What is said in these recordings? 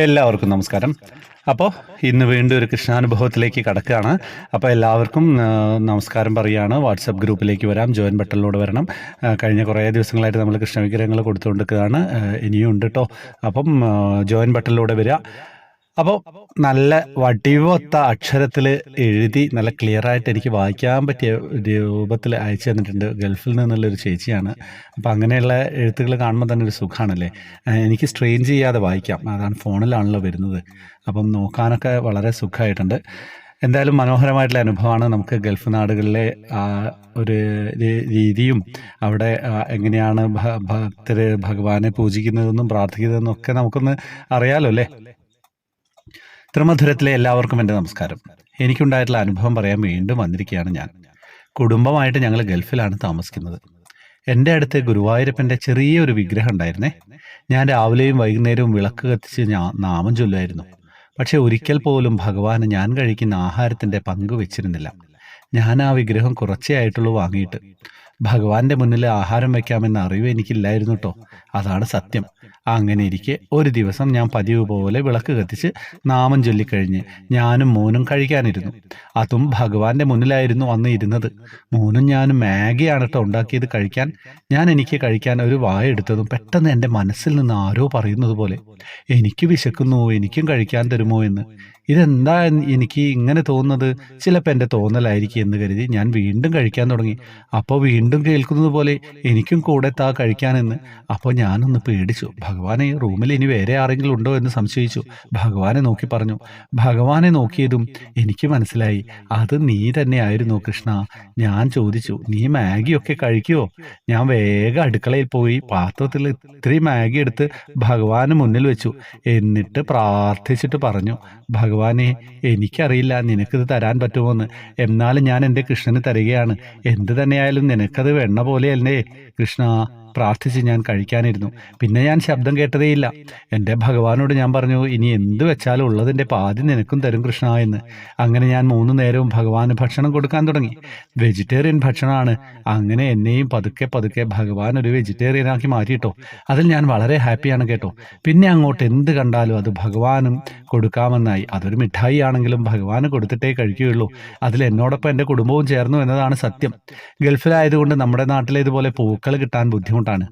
എല്ലാവർക്കും നമസ്കാരം. അപ്പോൾ ഇന്ന് വീണ്ടും ഒരു കൃഷ്ണാനുഭവത്തിലേക്ക് കടക്കുകയാണ്. അപ്പോൾ എല്ലാവർക്കും നമസ്കാരം പറയുകയാണ്. വാട്സപ്പ് ഗ്രൂപ്പിലേക്ക് വരാം. ജോയിൻ ബട്ടണിലൂടെ വരണം. കഴിഞ്ഞ കുറേ ദിവസങ്ങളായിട്ട് നമ്മൾ കൃഷ്ണ വിഗ്രഹങ്ങൾ കൊടുത്തുകൊണ്ടിരിക്കുകയാണ് ഇനിയും ഉണ്ട് കേട്ടോ അപ്പം ജോയിൻ ബട്ടണിലൂടെ വരിക. അപ്പോൾ നല്ല വടിവൊത്ത അക്ഷരത്തിൽ എഴുതി നല്ല ക്ലിയർ ആയിട്ട് എനിക്ക് വായിക്കാൻ പറ്റിയ രൂപത്തിൽ അയച്ചു തന്നിട്ടുണ്ട്. ഗൾഫിൽ നിന്നുള്ള ഒരു ചേച്ചിയാണ്. അപ്പോൾ അങ്ങനെയുള്ള എഴുത്തുകൾ കാണുമ്പോൾ തന്നെ ഒരു സുഖമാണല്ലേ എനിക്ക് സ്ട്രെയിൻ ചെയ്യാതെ വായിക്കാം. അതാണ് ഫോണിലാണല്ലോ വരുന്നത്. അപ്പം നോക്കാനൊക്കെ വളരെ സുഖമായിട്ടുണ്ട് എന്തായാലും മനോഹരമായിട്ടുള്ള അനുഭവമാണ് നമുക്ക് ഗൾഫ് നാടുകളിലെ ഒരു രീതിയും അവിടെ എങ്ങനെയാണ് ഭക്തർ ഭഗവാനെ പൂജിക്കുന്നതെന്നും പ്രാർത്ഥിക്കുന്നതെന്നും ഒക്കെ നമുക്കൊന്ന് അറിയാലോ അല്ലേ? ത്രിമധുരത്തിലെ എല്ലാവർക്കും എന്റെ നമസ്കാരം. എനിക്കുണ്ടായിട്ടുള്ള അനുഭവം പറയാൻ വീണ്ടും വന്നിരിക്കുകയാണ് ഞാൻ. കുടുംബമായിട്ട് ഞങ്ങൾ ഗൾഫിലാണ് താമസിക്കുന്നത്. എന്റെ അടുത്ത് ഗുരുവായൂരപ്പന്റെ ചെറിയൊരു വിഗ്രഹം ഉണ്ടായിരുന്നേ. ഞാൻ രാവിലെയും വൈകുന്നേരവും വിളക്ക് കത്തിച്ച് ഞാൻ നാമം ചൊല്ലുമായിരുന്നു. പക്ഷെ ഒരിക്കൽ പോലും ഭഗവാന് ഞാൻ കഴിക്കുന്ന ആഹാരത്തിന്റെ പങ്ക് വെച്ചിരുന്നില്ല. ഞാൻ ആ വിഗ്രഹം കുറച്ചേ ആയിട്ടുള്ളൂ വാങ്ങിയിട്ട്. ഭഗവാന്റെ മുന്നിൽ ആഹാരം വയ്ക്കാമെന്ന അറിവ് എനിക്കില്ലായിരുന്നു കേട്ടോ അതാണ് സത്യം. അങ്ങനെ ഇരിക്കെ ഒരു ദിവസം ഞാൻ പതിവ് പോലെ വിളക്ക് കത്തിച്ച് നാമം ചൊല്ലിക്കഴിഞ്ഞ് ഞാനും മോനും കഴിക്കാനിരുന്നു. അതും ഭഗവാന്റെ മുന്നിലായിരുന്നു അന്ന് ഇരുന്നത്. മോനും ഞാനും മാഗിയാണ് കേട്ടോ ഉണ്ടാക്കിയത് കഴിക്കാൻ. ഞാൻ എനിക്ക് കഴിക്കാൻ ഒരു വായ എടുത്തതും പെട്ടെന്ന് എന്റെ മനസ്സിൽ നിന്ന് ആരോ പറയുന്നത് പോലെ എനിക്ക് വിശക്കുന്നു എനിക്കും കഴിക്കാൻ തരുമോ എന്ന്. ഇതെന്താ എനിക്ക് ഇങ്ങനെ തോന്നുന്നത്? ചിലപ്പോൾ എന്റെ തോന്നലായിരിക്കും എന്ന് കരുതി ഞാൻ വീണ്ടും കഴിക്കാൻ തുടങ്ങി. അപ്പോൾ വീണ്ടും കേൾക്കുന്നത് പോലെ എനിക്കും കൂടെ താ കഴിക്കാനെന്ന്. അപ്പോൾ ഞാനൊന്ന് പേടിച്ചു. ഭഗവാനെ റൂമിൽ ഇനി വേറെ ആരെങ്കിലും ഉണ്ടോ എന്ന് സംശയിച്ചു. ഭഗവാനെ നോക്കി പറഞ്ഞു. ഭഗവാനെ നോക്കിയതും എനിക്ക് മനസ്സിലായി. അത് നീ തന്നെയായിരുന്നു കൃഷ്ണ. ഞാൻ ചോദിച്ചു നീ മാഗിയൊക്കെ കഴിക്കുവോ? ഞാൻ വേഗം അടുക്കളയിൽ പോയി പാത്രത്തിൽ ഇത്രയും മാഗി എടുത്ത് ഭഗവാന് മുന്നിൽ വെച്ചു. എന്നിട്ട് പ്രാർത്ഥിച്ചിട്ട് പറഞ്ഞു. ഭഗവാനെ എനിക്കറിയില്ല നിനക്കിത് തരാൻ പറ്റുമോന്ന്. എന്നാലും ഞാൻ എന്റെ കൃഷ്ണന് തരികയാണ്. എന്ത് തന്നെയായാലും നിനക്കത് വെണ്ണ പോലെയല്ലേ കൃഷ്ണ പ്രാർത്ഥിച്ച് ഞാൻ കഴിക്കാനിരുന്നു. പിന്നെ ഞാൻ ശബ്ദം കേട്ടതേയില്ല. എന്റെ ഭഗവാനോട് ഞാൻ പറഞ്ഞു ഇനി എന്ത് വെച്ചാലും ഉള്ളതിന്റെ പാതി നിനക്കും തരും കൃഷ്ണ എന്ന്. അങ്ങനെ ഞാൻ മൂന്ന് നേരവും ഭഗവാന് ഭക്ഷണം കൊടുക്കാൻ തുടങ്ങി. വെജിറ്റേറിയൻ ഭക്ഷണമാണ്. അങ്ങനെ എന്നെയും പതുക്കെ പതുക്കെ ഭഗവാൻ ഒരു വെജിറ്റേറിയൻ വെജിറ്റേറിയനാക്കി മാറ്റിയിട്ടോ. അതിൽ ഞാൻ വളരെ ഹാപ്പിയാണ് കേട്ടോ. പിന്നെ അങ്ങോട്ട് എന്ത് കണ്ടാലും അത് ഭഗവാനും കൊടുക്കാമെന്നായി. അതൊരു മിഠായി ആണെങ്കിലും ഭഗവാന് കൊടുത്തിട്ടേ കഴിക്കുകയുള്ളൂ. അതിൽ എന്നോടൊപ്പം എന്റെ കുടുംബവും ചേർന്നു എന്നതാണ് സത്യം. ഗൾഫിലായതുകൊണ്ട് നമ്മുടെ നാട്ടിലെ ഇതുപോലെ പൂക്കൾ കിട്ടാൻ ബുദ്ധിമുട്ടാണ്.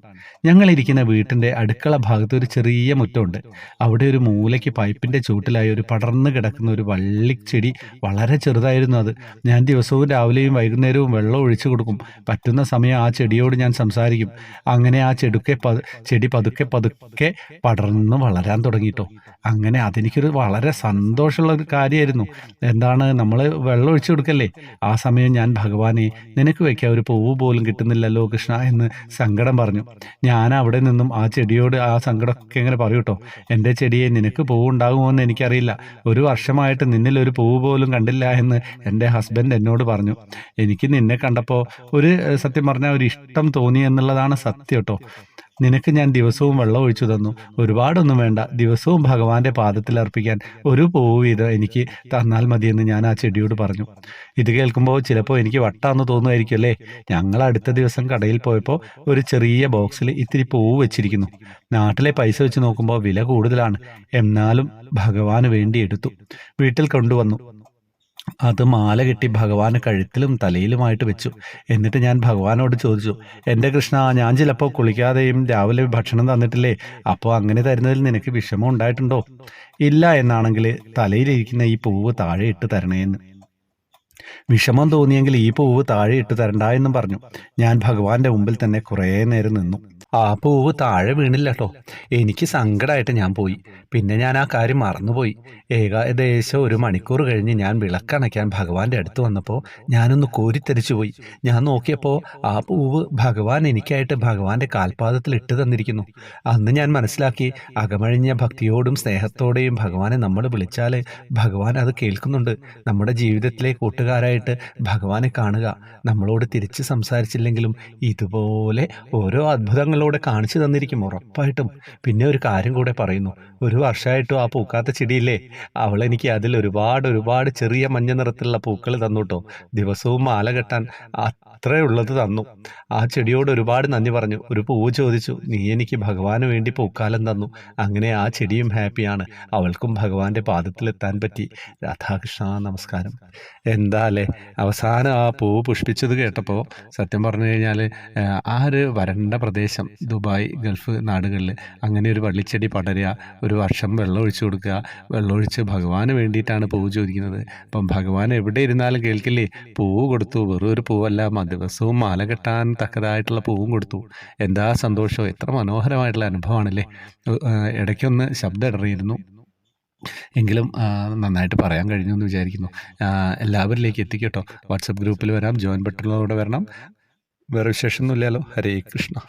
ഞങ്ങളിരിക്കുന്ന വീട്ടിന്റെ അടുക്കള ഭാഗത്ത് ഒരു ചെറിയ മുറ്റമുണ്ട്. അവിടെ ഒരു മൂലയ്ക്ക് പൈപ്പിന്റെ ചൂട്ടിലായി ഒരു പടർന്നു കിടക്കുന്ന ഒരു വള്ളിച്ചെടി വളരെ ചെറുതായിരുന്നു അത്. ഞാൻ ദിവസവും രാവിലെയും വൈകുന്നേരവും വെള്ളം ഒഴിച്ചു കൊടുക്കും. പറ്റുന്ന സമയം ആ ചെടിയോട് ഞാൻ സംസാരിക്കും. അങ്ങനെ ആ ചെടുക്കെ ചെടി പതുക്കെ പതുക്കെ പടർന്ന് വളരാൻ തുടങ്ങിയിട്ടോ അങ്ങനെ അതെനിക്കൊരു വളരെ സന്തോഷമുള്ള ഒരു കാര്യമായിരുന്നു. എന്താണ് നമ്മൾ വെള്ളം ഒഴിച്ചു കൊടുക്കല്ലേ? ആ സമയം ഞാൻ ഭഗവാനെ നിനക്ക് വയ്ക്കാൻ ഒരു പൂവ് പോലും കിട്ടുന്നില്ലല്ലോ കൃഷ്ണ എന്ന് സങ്കടം പറഞ്ഞു. ഞാൻ അവിടെ നിന്നും ആ ചെടിയോട് ആ സങ്കടമൊക്കെ ഇങ്ങനെ പറയൂ കേട്ടോ. എന്റെ ചെടിയെ നിനക്ക് പൂവുണ്ടാകുമോ എന്ന് എനിക്കറിയില്ല. ഒരു വർഷമായിട്ട് നിന്നിൽ ഒരു പൂവ് പോലും കണ്ടില്ല എന്ന് എന്റെ ഹസ്ബൻഡ് എന്നോട് പറഞ്ഞു. എനിക്ക് നിന്നെ കണ്ടപ്പോൾ ഒരു സത്യം പറഞ്ഞാൽ ഒരു ഇഷ്ടം തോന്നി എന്നുള്ളതാണ് സത്യം കേട്ടോ. നിനക്ക് ഞാൻ ദിവസവും വെള്ളം ഒഴിച്ചു തന്നു. ഒരുപാടൊന്നും വേണ്ട. ദിവസവും ഭഗവാന്റെ പാദത്തിൽ അർപ്പിക്കാൻ ഒരു പൂവ് വീതം എനിക്ക് തന്നാൽ മതിയെന്ന് ഞാൻ ആ ചെടിയോട് പറഞ്ഞു. ഇത് കേൾക്കുമ്പോൾ ചിലപ്പോൾ എനിക്ക് വട്ടാന്ന് തോന്നുമായിരിക്കും അല്ലേ? ഞങ്ങൾ അടുത്ത ദിവസം കടയിൽ പോയപ്പോൾ ഒരു ചെറിയ ബോക്സിൽ ഇത്തിരി പൂവ് വെച്ചിരിക്കുന്നു. നാട്ടിലെ പൈസ വെച്ച് നോക്കുമ്പോൾ വില കൂടുതലാണ്. എന്നാലും ഭഗവാന് വേണ്ടി എടുത്തു. വീട്ടിൽ കൊണ്ടുവന്നു. അത് മാല കെട്ടി ഭഗവാന് കഴുത്തിലും തലയിലുമായിട്ട് വെച്ചു. എന്നിട്ട് ഞാൻ ഭഗവാനോട് ചോദിച്ചു എന്റെ കൃഷ്ണ ഞാൻ ചിലപ്പോൾ കുളിക്കാതെയും രാവിലെ ഭക്ഷണം തന്നിട്ടില്ലേ? അപ്പോൾ അങ്ങനെ തരുന്നതിൽ നിനക്ക് വിഷമം ഉണ്ടായിട്ടുണ്ടോ? ഇല്ല എന്നാണെങ്കിൽ തലയിലിരിക്കുന്ന ഈ പൂവ് താഴെ ഇട്ട് തരണേന്ന്. വിഷമം തോന്നിയെങ്കിൽ ഈ പൂവ് താഴെ ഇട്ട് തരണ്ട എന്നും പറഞ്ഞു. ഞാൻ ഭഗവാന്റെ മുമ്പിൽ തന്നെ കുറേ നേരം നിന്നു. ആ പൂവ് താഴെ വീണില്ല കേട്ടോ എനിക്ക് സങ്കടമായിട്ട് ഞാൻ പോയി. പിന്നെ ഞാൻ ആ കാര്യം മറന്നുപോയി. ഏകദേശം ഒരു മണിക്കൂർ കഴിഞ്ഞ് ഞാൻ വിളക്കണയ്ക്കാൻ ഭഗവാന്റെ അടുത്ത് വന്നപ്പോൾ ഞാനൊന്ന് കോരിത്തരിച്ചു പോയി. ഞാൻ നോക്കിയപ്പോൾ ആ പൂവ് ഭഗവാൻ എനിക്കായിട്ട് ഭഗവാന്റെ കാൽപാദത്തിൽ ഇട്ട് തന്നിരിക്കുന്നു. അന്ന് ഞാൻ മനസ്സിലാക്കി അകമഴിഞ്ഞ ഭക്തിയോടും സ്നേഹത്തോടെയും ഭഗവാനെ നമ്മൾ വിളിച്ചാൽ ഭഗവാൻ അത് കേൾക്കുന്നുണ്ട്. നമ്മുടെ ജീവിതത്തിലെ കൂട്ടുകാർ സാധാരണക്കാരായിട്ട് ഭഗവാനെ കാണുക? നമ്മളോട് തിരിച്ച് സംസാരിച്ചില്ലെങ്കിലും ഇതുപോലെ ഓരോ അത്ഭുതങ്ങളോടെ കാണിച്ചു തന്നിരിക്കും ഉറപ്പായിട്ടും. പിന്നെ ഒരു കാര്യം കൂടെ പറയുന്നു. ഒരു വർഷമായിട്ടും ആ പൂക്കാത്ത ചെടിയില്ലേ? അവളെനിക്ക് അതിൽ ഒരുപാട് ഒരുപാട് ചെറിയ മഞ്ഞ നിറത്തിലുള്ള പൂക്കൾ തന്നു കേട്ടോ ദിവസവും മാല കെട്ടാൻ അത്രേ ഉള്ളത് തന്നു. ആ ചെടിയോട് ഒരുപാട് നന്ദി പറഞ്ഞു. ഒരു പൂവ് ചോദിച്ചു. നീ എനിക്ക് ഭഗവാന് വേണ്ടി പൂക്കാലം തന്നു. അങ്ങനെ ആ ചെടിയും ഹാപ്പിയാണ്. അവൾക്കും ഭഗവാന്റെ പാദത്തിലെത്താൻ പറ്റി. രാധാകൃഷ്ണ നമസ്കാരം. എന്താ അല്ലേ അവസാനം ആ പൂവ് പുഷ്പിച്ചത് കേട്ടപ്പോൾ സത്യം പറഞ്ഞു കഴിഞ്ഞാൽ ആ ഒരു വരണ്ട പ്രദേശം ദുബായ് ഗൾഫ് നാടുകളിൽ അങ്ങനെ ഒരു വള്ളിച്ചെടി പടരുക ഒരു വർഷം വെള്ളം ഒഴിച്ചു കൊടുക്കുക വെള്ളമൊഴിച്ച് ഭഗവാന് വേണ്ടിയിട്ടാണ് പൂവ് ചോദിക്കുന്നത്. അപ്പം ഭഗവാൻ എവിടെ ഇരുന്നാലും കേൾക്കില്ലേ? പൂവ് കൊടുത്തു വെറും ഒരു പൂവല്ല ദിവസവും മാല കെട്ടാൻ തക്കതായിട്ടുള്ള പൂവും കൊടുത്തു. എന്താ സന്തോഷം? എത്ര മനോഹരമായിട്ടുള്ള അനുഭവമാണല്ലേ? ഇടയ്ക്കൊന്ന് ശബ്ദം ഇടറിയിരുന്നു. എങ്കിലും നന്നായിട്ട് പറയാൻ കഴിഞ്ഞു എന്ന് വിചാരിക്കുന്നു. എല്ലാവരിലേക്ക് എത്തിക്കട്ടോ. വാട്സപ്പ് ഗ്രൂപ്പിൽ വരാം. ജോയിൻ ബട്ടണിലൂടെ വരണം. വേറെ വിശേഷമൊന്നുമില്ലല്ലോ. ഹരേ കൃഷ്ണ.